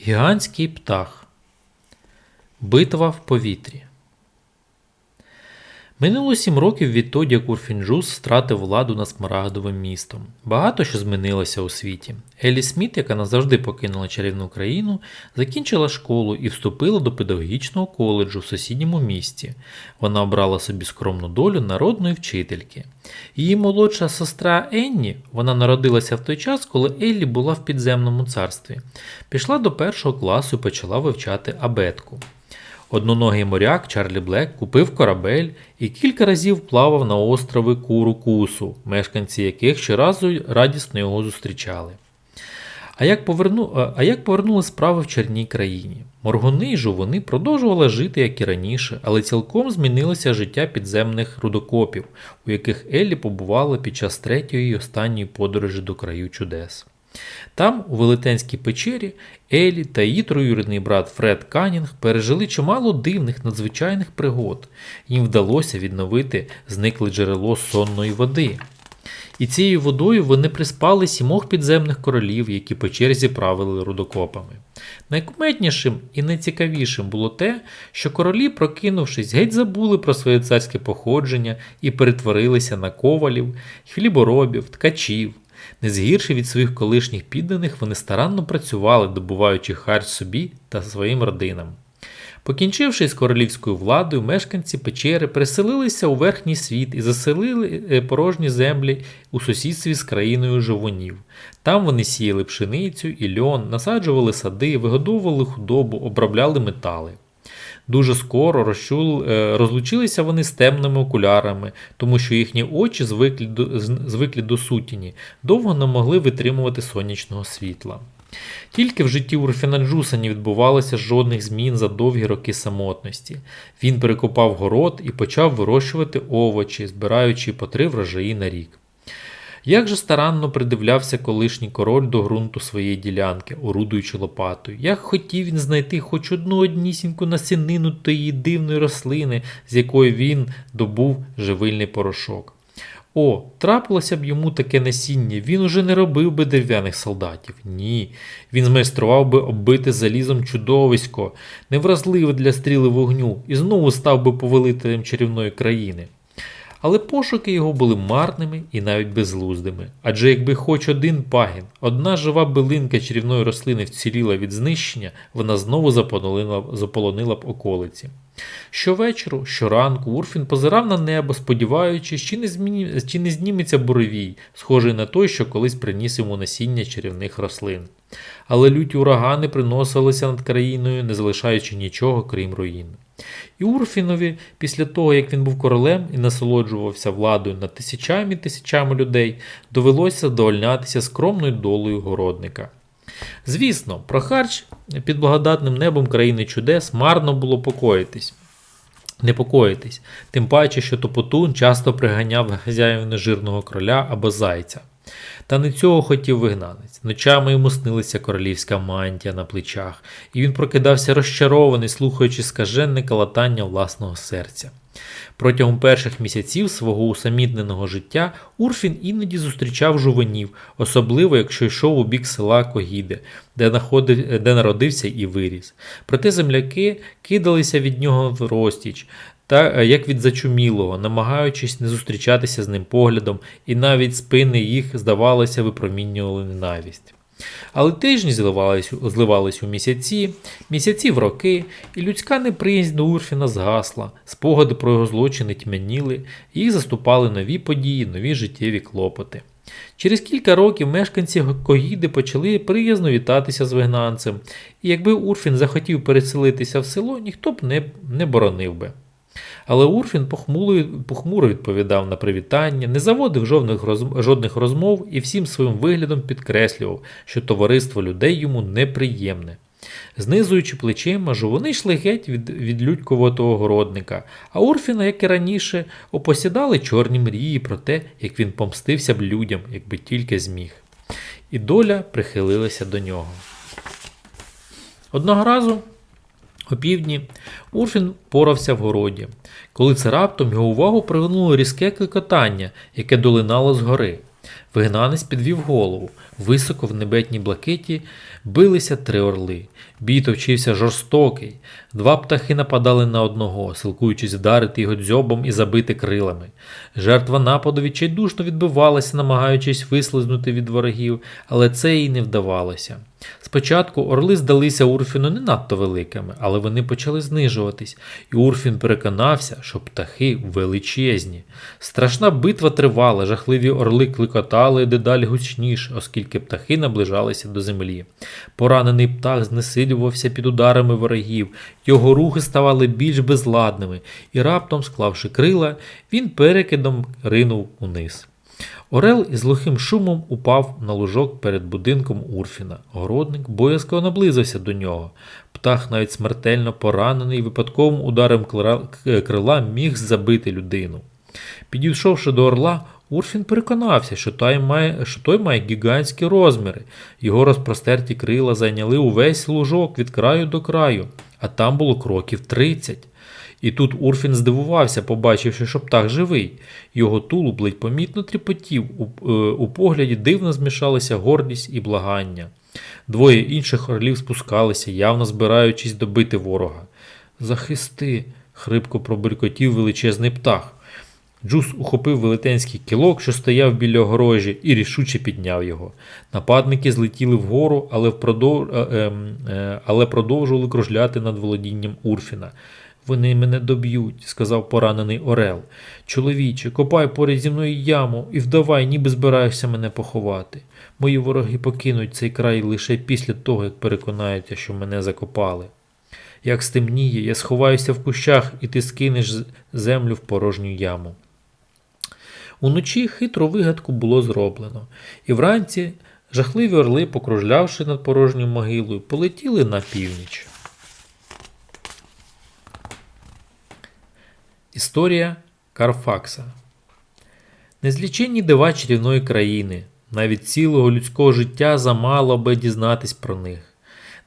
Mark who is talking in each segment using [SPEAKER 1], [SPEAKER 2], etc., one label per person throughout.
[SPEAKER 1] Гігантський птах. Битва в повітрі. Минуло сім років відтоді, як Урфінджус втратив владу над Смарагдовим містом. Багато що змінилося у світі. Елі Сміт, яка назавжди покинула чарівну країну, закінчила школу і вступила до педагогічного коледжу в сусідньому місті. Вона обрала собі скромну долю народної вчительки. Її молодша сестра Енні, вона народилася в той час, коли Еллі була в підземному царстві, пішла до першого класу і почала вивчати абетку. Одноногий моряк Чарлі Блек купив корабель і кілька разів плавав на острови Куру Кусу, мешканці яких щоразу радісно його зустрічали. А як, поверну... а як повернули справи в чарній країні? Моргуни й жовуни продовжували жити, як і раніше, але цілком змінилося життя підземних рудокопів, у яких Еллі побувала під час третьої й останньої подорожі до краю чудес. Там, у Велетенській печері, Елі та її троюрідний брат Фред Канінг пережили чимало дивних надзвичайних пригод. Їм вдалося відновити зникле джерело сонної води. І цією водою вони приспали сімох підземних королів, які по черзі правили рудокопами. Найкуметнішим і найцікавішим було те, що королі, прокинувшись, геть забули про своє царське походження і перетворилися на ковалів, хліборобів, ткачів. Не згірші від своїх колишніх підданих, вони старанно працювали, добуваючи харч собі та своїм родинам. Покінчивши з королівською владою, мешканці печери переселилися у верхній світ і заселили е, порожні землі у сусідстві з країною живунів. Там вони сіяли пшеницю і льон, насаджували сади, вигодовували худобу, обробляли метали. Дуже скоро розчул, е, розлучилися вони з темними окулярами, тому що їхні очі, звиклі до, звиклі до сутіні, довго не могли витримувати сонячного світла. Тільки в житті Урфіна Джуса не відбувалося жодних змін за довгі роки самотності. Він перекопав город і почав вирощувати овочі, збираючи по три врожаї на рік. Як же старанно придивлявся колишній король до ґрунту своєї ділянки, орудуючи лопатою, як хотів він знайти хоч одну однісіньку насінину тієї дивної рослини, з якої він добув живильний порошок. О, трапилося б йому таке насіння, він уже не робив би дерев'яних солдатів. Ні. Він змайстрував би оббити залізом чудовисько, невразливе для стріли вогню, і знову став би повелителем чарівної країни. Але пошуки його були марними і навіть безглуздими. Адже якби хоч один пагін, одна жива билинка чарівної рослини вціліла від знищення, вона знову заполонила, б околиці. Щовечору, щоранку Урфін позирав на небо, сподіваючись, чи не, зміні... чи не зніметься буревій, схожий на той, що колись приніс йому насіння чарівних рослин. Але люті урагани приносилися над країною, не залишаючи нічого, крім руїн. І Урфінові, після того, як він був королем і насолоджувався владою над тисячами і тисячами людей, довелося задовольнятися скромною долею городника. Звісно, про харч під благодатним небом країни чудес марно було покоїтись. Непокоїтись, тим паче, що Топотун часто приганяв хазяїв нежирного кроля або зайця. Та не цього хотів вигнанець. Ночами йому снилася королівська мантія на плечах, і він прокидався розчарований, слухаючи скаженне калатання власного серця. Протягом перших місяців свого усамітненого життя Урфін іноді зустрічав жувенів, особливо якщо йшов у бік села Когіде, де, находив, де народився і виріс. Проте земляки кидалися від нього в розтіч, та як від зачумілого, намагаючись не зустрічатися з ним поглядом, і навіть спини їх, здавалося, випромінювали ненависть. Але тижні зливались, зливались у місяці, місяці в роки, і людська неприязнь до Урфіна згасла, спогади про його злочини тьмяніли, їх заступали нові події, нові життєві клопоти. Через кілька років мешканці Когіди почали приязно вітатися з вигнанцем, і якби Урфін захотів переселитися в село, ніхто б не, не боронив би. Але Урфін похмуро відповідав на привітання, не заводив жодних, розмов, і всім своїм виглядом підкреслював, що товариство людей йому неприємне. Знизуючи плечима, жовуни йшли геть від від людькового городника, а Урфіна, як і раніше, опосідали чорні мрії про те, як він помстився б людям, якби тільки зміг. І доля прихилилася до нього. Одного разу Опівдні Урфін порався в городі, коли це раптом його увагу привернуло різке кликотання, яке долинало згори. Вигнанець підвів голову. Високо в небетній блакиті билися три орли. Бій товчився жорстокий. Два птахи нападали на одного, силкуючись вдарити його дзьобом і забити крилами. Жертва нападу відчайдушно відбивалася, намагаючись вислизнути від ворогів, але це їй не вдавалося. Спочатку орли здалися Урфіну не надто великими, але вони почали знижуватись, і Урфін переконався, що птахи величезні. Страшна битва тривала, жахливі орли кликотали дедалі гучніше, оскільки птахи наближалися до землі. Поранений птах знесилювався під ударами ворогів, його рухи ставали більш безладними, і раптом, склавши крила, він перекидом ринув униз. Орел із глухим шумом упав на лужок перед будинком Урфіна. Городник боязко наблизився до нього. Птах, навіть смертельно поранений, випадковим ударом крила міг забити людину. Підійшовши до орла, Урфін переконався, що той має, що той має гігантські розміри. Його розпростерті крила зайняли увесь лужок від краю до краю, а там було кроків 30. І тут Урфін здивувався, побачивши, що птах живий. Його тулуб ледь помітно тріпотів, у, е, у погляді дивно змішалися гордість і благання. Двоє інших орлів спускалися, явно збираючись добити ворога. Захисти, хрипко пробуркотів величезний птах. Джус ухопив велетенський кілок, що стояв біля огорожі, і рішуче підняв його. Нападники злетіли вгору, але, впродов... е, ем, е, але продовжували кружляти над володінням Урфіна. Вони мене доб'ють, сказав поранений Орел. Чоловіче, копай поряд зі мною яму і вдавай, ніби збираєшся мене поховати. Мої вороги покинуть цей край лише після того, як переконаються, що мене закопали. Як стемніє, я сховаюся в кущах, і ти скинеш землю в порожню яму. Уночі хитру вигадку було зроблено, і вранці жахливі орли, покружлявши над порожньою могилою, полетіли на північ. Історія Карфакса Незліченні дива чарівної країни, навіть цілого людського життя замало аби дізнатись про них.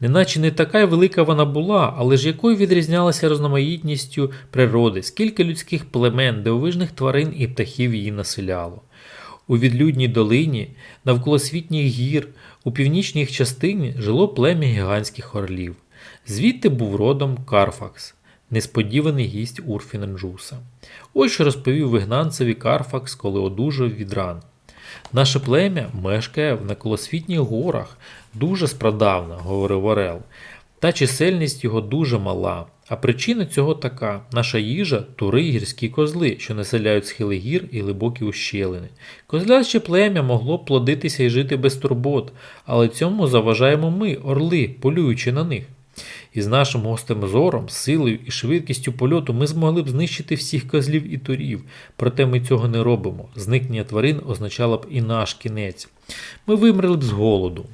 [SPEAKER 1] Неначе не така велика вона була, але ж якою відрізнялася різноманітністю природи, скільки людських племен, дивовижних тварин і птахів її населяло. У відлюдній долині, навколосвітніх гір, у північній їх частині жило плем'я гігантських орлів. Звідти був родом Карфакс, несподіваний гість Урфіна Джуса. Ось що розповів вигнанцеві Карфакс, коли одужав від ран. Наше плем'я мешкає в наколосвітніх горах, дуже спрадавна, говорив Орел. Та чисельність його дуже мала. А причина цього така: наша їжа тури й гірські козли, що населяють схили гір і глибокі ущелини. Козляче плем'я могло б плодитися і жити без турбот, але цьому заважаємо ми, орли, полюючи на них. І з нашим гостем зором, силою і швидкістю польоту ми змогли б знищити всіх козлів і турів, проте ми цього не робимо. Зникнення тварин означало б і наш кінець. Ми вимерли б з голоду.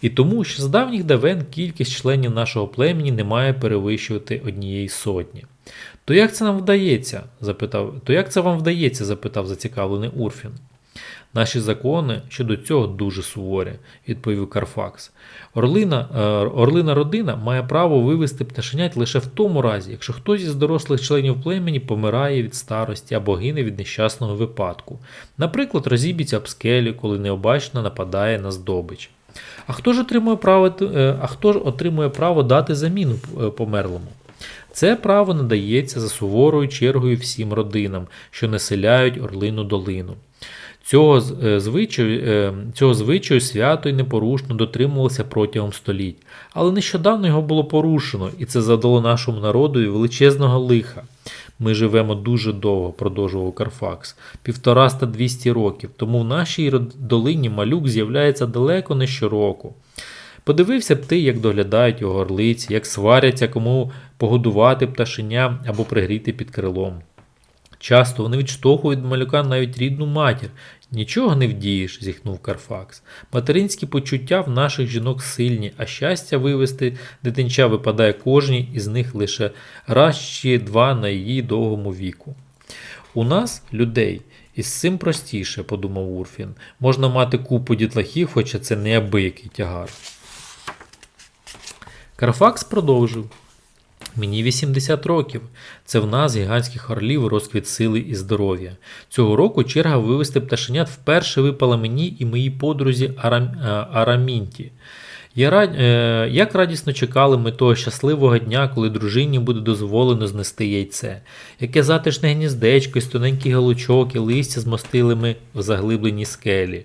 [SPEAKER 1] І тому, що з давніх давен кількість членів нашого племені не має перевищувати однієї сотні. То як це нам вдається? запитав, то як це вам вдається? запитав зацікавлений Урфін. Наші закони щодо цього дуже суворі, відповів Карфакс. Орлина, е, орлина родина має право вивести пташенят лише в тому разі, якщо хтось із дорослих членів племені помирає від старості або гине від нещасного випадку. Наприклад, розіб'ється об скелі, коли необачно нападає на здобич. А хто ж отримує право, е, а хто ж отримує право дати заміну е, померлому? Це право надається за суворою чергою всім родинам, що населяють Орлину долину. Цього, е, звичаю, цього звичаю свято й непорушно дотримувалося протягом століть, але нещодавно його було порушено, і це задало нашому народу величезного лиха. Ми живемо дуже довго, продовжував Карфакс, півтораста двісті років, тому в нашій долині малюк з'являється далеко не щороку. Подивився б ти, як доглядають його орлиці, як сваряться, кому погодувати пташеня або пригріти під крилом. Часто вони відштовхують від малюка навіть рідну матір. Нічого не вдієш, зіхнув Карфакс. Материнські почуття в наших жінок сильні, а щастя вивести дитинча випадає кожній із них лише раз чи два на її довгому віку. У нас, людей, із цим простіше, подумав Урфін. Можна мати купу дітлахів, хоча це неабиякий тягар. Карфакс продовжив. Мені 80 років. Це в нас, гігантських орлів, розквіт сили і здоров'я. Цього року черга вивести пташенят вперше випала мені і моїй подрузі Арам... е, Арамінті. Я рад... е, Як радісно чекали ми того щасливого дня, коли дружині буде дозволено знести яйце. Яке затишне гніздечко, із тоненький галучок і листя змостили ми в заглибленій скелі.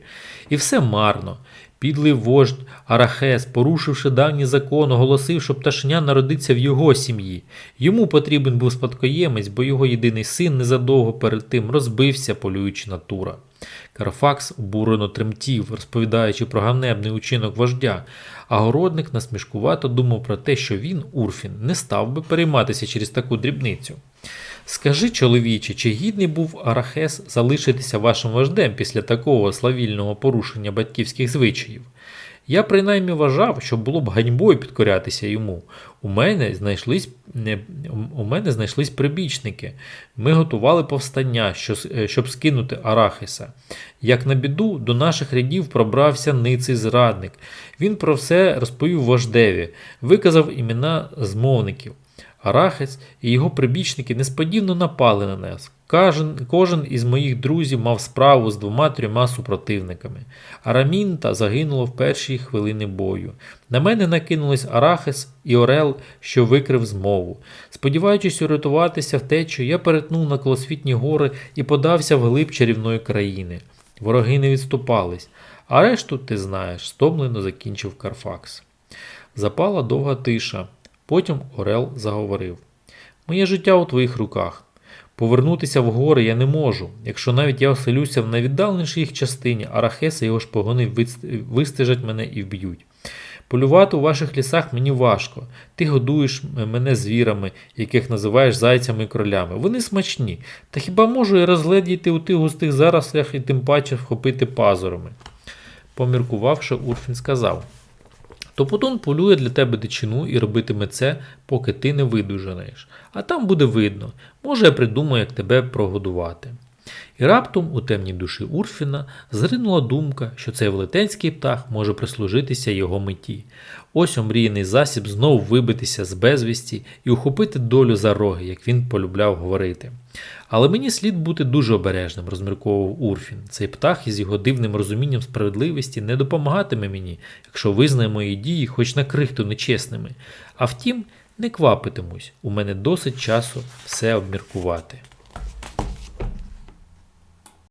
[SPEAKER 1] І все марно. Підлий вождь Арахес, порушивши давній закон, оголосив, що пташеня народиться в його сім'ї. Йому потрібен був спадкоємець, бо його єдиний син незадовго перед тим розбився, полюючи на тура. Карфакс обурено тремтів, розповідаючи про ганебний учинок вождя, а городник насмішкувато думав про те, що він, Урфін, не став би перейматися через таку дрібницю. Скажи, чоловіче, чи гідний був Арахес залишитися вашим вождем після такого славільного порушення батьківських звичаїв? Я принаймні вважав, що було б ганьбою підкорятися йому. У мене знайшлись, не, у мене знайшлись прибічники. Ми готували повстання, що, щоб скинути Арахиса. Як на біду, до наших рядів пробрався ниций зрадник. Він про все розповів вождеві, виказав імена змовників. Арахець і його прибічники несподівано напали на нас. Кожен, кожен із моїх друзів мав справу з двома-трьома супротивниками. Арамінта загинула в перші хвилини бою. На мене накинулись Арахес і Орел, що викрив змову. Сподіваючись урятуватися втечу, я перетнув на колосвітні гори і подався в глиб чарівної країни. Вороги не відступались, а решту, ти знаєш, стомлено закінчив Карфакс. Запала довга тиша. Потім Орел заговорив: Моє життя у твоїх руках. Повернутися в гори я не можу. Якщо навіть я оселюся в найвіддаленішій їх частині, Арахеса і його шпигуни вист- вистежать мене і вб'ють. Полювати у ваших лісах мені важко. Ти годуєш мене звірами, яких називаєш зайцями і кролями. Вони смачні. Та хіба можу я розгледіти у тих густих зарослях і тим паче вхопити пазурами? Поміркувавши, Урфін сказав. Топотун полює для тебе дичину і робитиме це, поки ти не видужаєш. А там буде видно. Може, я придумаю, як тебе прогодувати. І раптом у темній душі Урфіна зринула думка, що цей велетенський птах може прислужитися його меті. Ось омріяний засіб знов вибитися з безвісті і ухопити долю за роги, як він полюбляв говорити. Але мені слід бути дуже обережним, розмірковував Урфін. Цей птах із його дивним розумінням справедливості не допомагатиме мені, якщо визнає мої дії хоч на крихту нечесними. А втім, не квапитимусь, у мене досить часу все обміркувати.